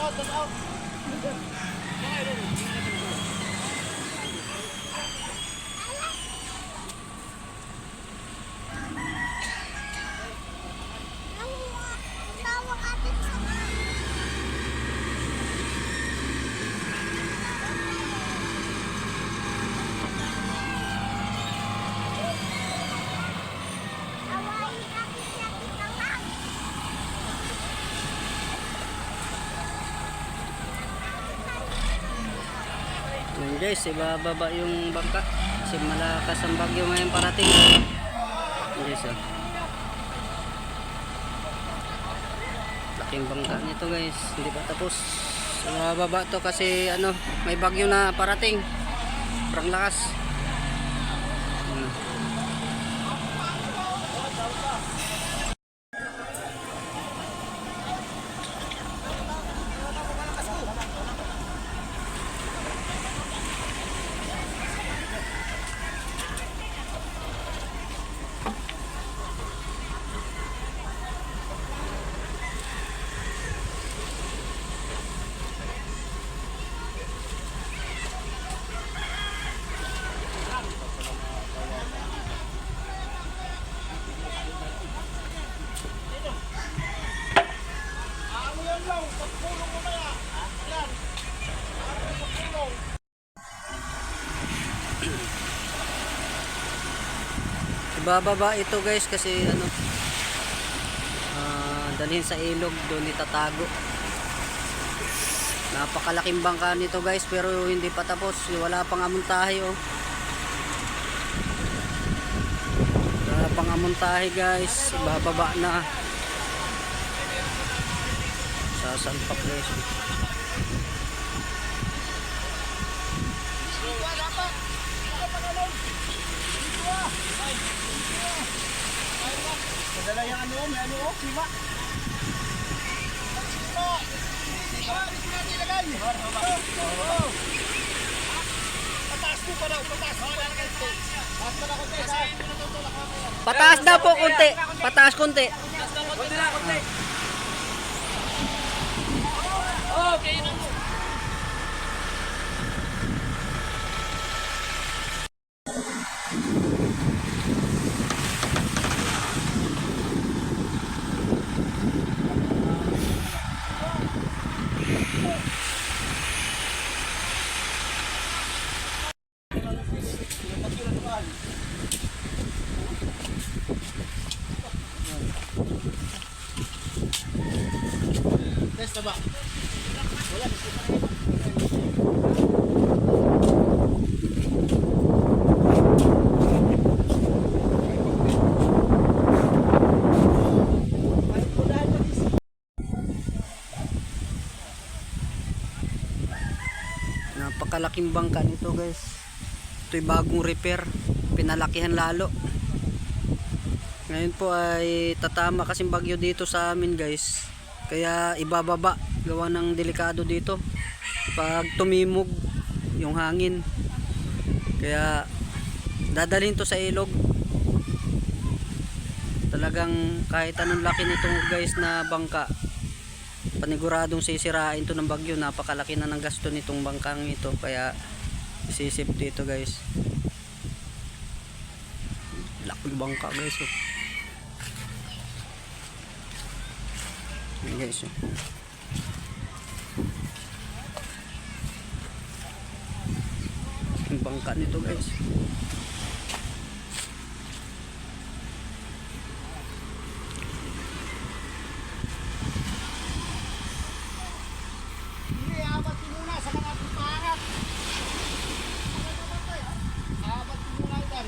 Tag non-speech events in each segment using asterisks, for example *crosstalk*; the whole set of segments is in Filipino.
Yun guys, ibababa yung bangka. Kasi malakas ang bagyo ngayon parating. Yun guys, oh. Laking bangka nito guys. Hindi pa tapos. Ibababa to kasi ano, may bagyo na parating. Parang lakas. Ibababa ito guys kasi ano ah, dalhin sa ilog doon itatago. Napakalaking bangka nito guys pero hindi pa tapos. Wala pang amuntahe oh. Wala pang amuntahe guys. Ibababa na. Sasalpak guys. Madala yung ano, may ano, oh, lima. Pataas mo pa daw, pataas mo pa daw. Pataas mo na konti? Pataas daw po konti. Pataas konti. Konti na, konti. Test ba? Napakalaking bangka nito guys. Ito'y bagong repair. Pinalakihan lalo. Ngayon po ay tatama kasing bagyo dito sa amin guys. Kaya ibababa. Gawa ng delikado dito. Pag tumimog yung hangin. Kaya dadalhin to sa ilog. Talagang kahit anong laki nito guys na bangka paniguradong sisirain to ng bagyo napakalaki na ng gasto nitong bangkang ito kaya isisip dito guys laking bangka guys oh. Yan, guys oh. bangka nito guys Hindi, abat ko muna sa mga pangat. Abat ko muna yan.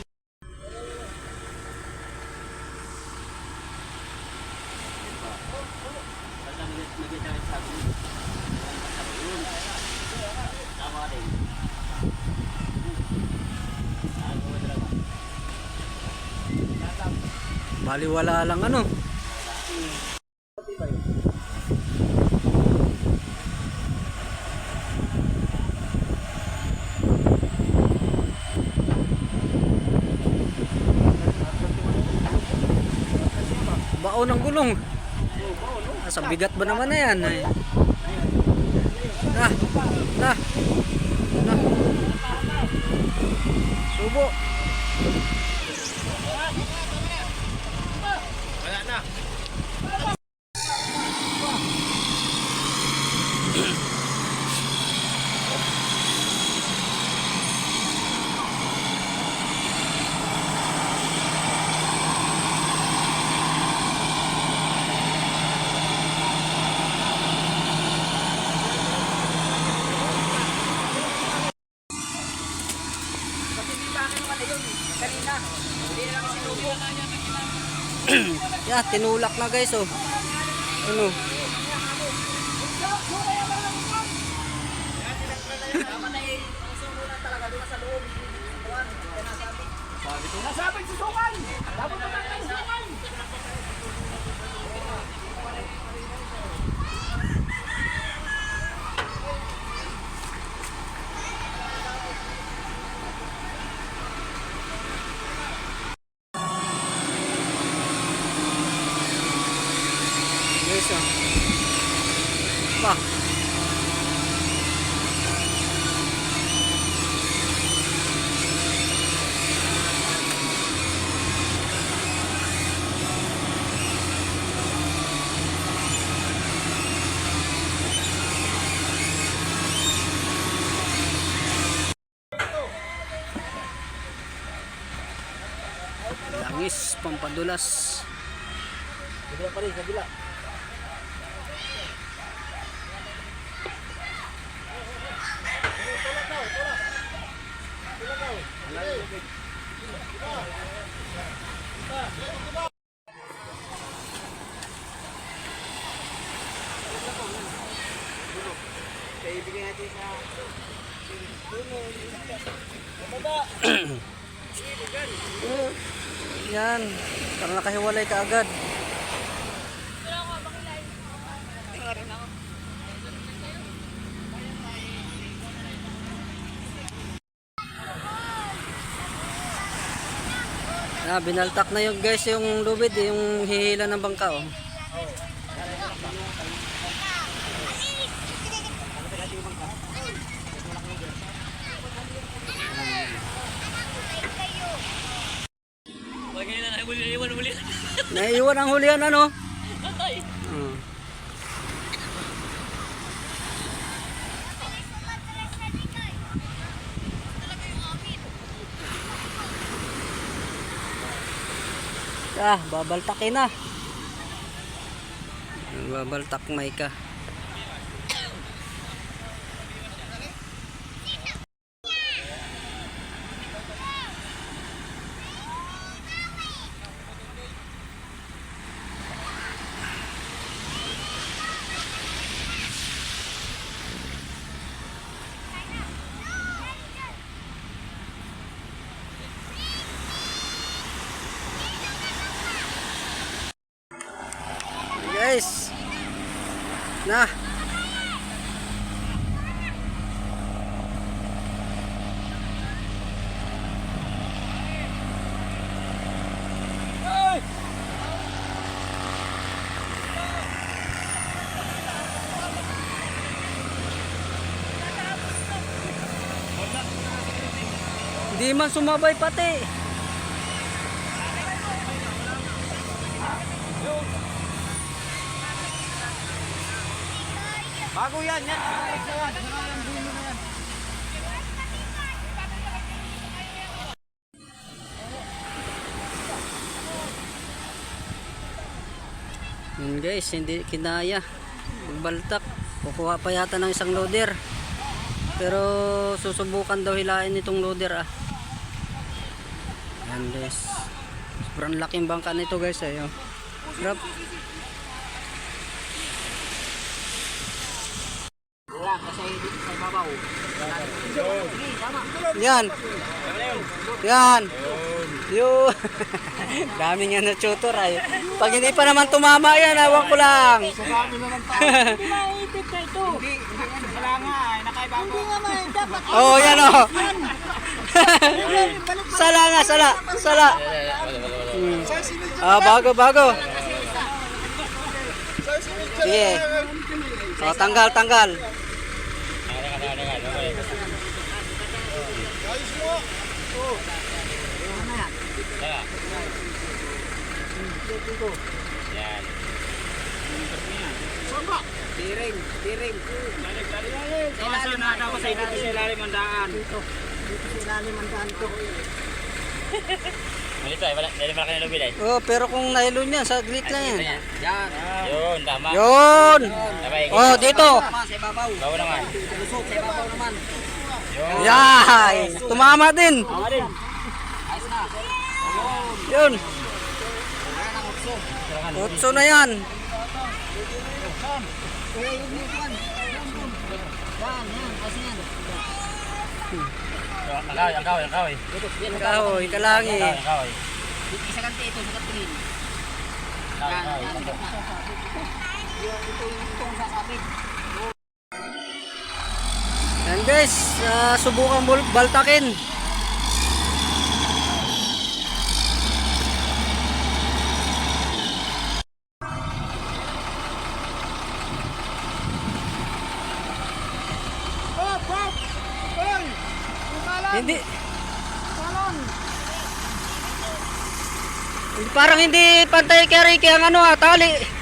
Baliwala lang ano. Baon ng gulong sa bigat ba naman na yan eh? Na. Na. Na. Subo. Wala na. Yeah, tinulak na guys oh. Ano? Nasabing susukan! Dapat na Guys oh. Pa. Langis, pampadulas. Kabila pa rin, kabila. Yan, para nakahiwalay ka agad. Ah, binaltak na yung guys yung lubid, eh, yung hihila ng bangka oh. Naiiwan ang hulihan ano? Ah, babaltakin na. Babaltak may ka. Guys. Na. Hindi man sumabay pati. Bago yan, yan. Yun guys, hindi kinaya. Baltak. Kukuha pa yata ng isang loader. Pero susubukan daw hilain itong loader ah. Yan guys. Sobrang laking bangka nito guys eh. oh. Grab. Wala, kasi babaw. Yan. Yan. Yo. *laughs* Dami nga na tutor ay. Pag hindi pa naman tumama yan, awan ko lang. Sa dami na ng tao. *laughs* Hindi maipit na ito. Hindi, hindi. Wala nga, ay nakaiba ko. Hindi nga man, dapat. Oh, yan *laughs* oh. sala nga, sala. Sala. Ah, bago, bago. Sige. Oh, tanggal, tanggal. Yan. Tiring, tiring. Kawasan na daw sa ito sa ilalim ang daan. Dito. Dito sa ilalim ang daan to. Malito eh, wala, dahil malaki na lubil eh. Oh, pero kung nylon yan, saglit lang yan. Yan. Yun, tama. Yun! Oh, dito! Sa ibabaw. Bawa naman. Sa ibabaw naman. Yay! Tumama din! Tama din. Yun! Utso. Na yan. Yan, yan. Yan. Kahoy, kahoy, kahoy. Kahoy, kalangi. Ang kahoy. Isa ganti ito, sa katingin. Ang Yan, yan. kahoy. Ito yung itong guys, ah, subukan baltakin. Hindi. Parang hindi pantay kaya kaya ano ah, tali.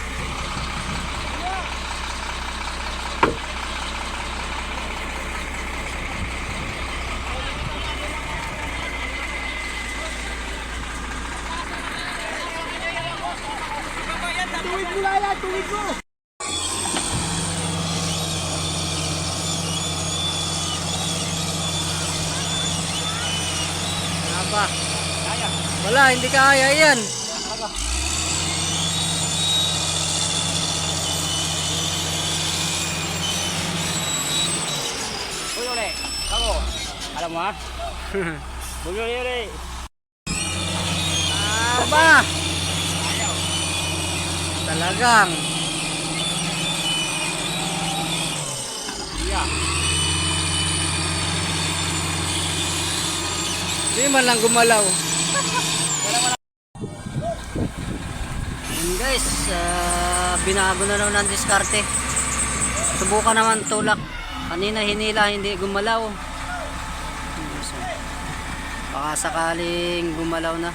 Pa. Wala, hindi kaya yan. Uy, uli. Kako. Alam mo ha? Uli, uli. Aba! Talagang. Yeah. Hindi man lang gumalaw. Yun guys, ah, binago na naman ang diskarte. Subukan naman tulak. Kanina hinila, hindi gumalaw. Baka sakaling gumalaw na.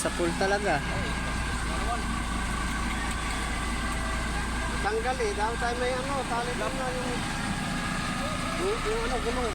Ito, sa pool talaga. Tanggal eh. Dapat tayo may ano, tali na yung... Yung, yung ano, gulong.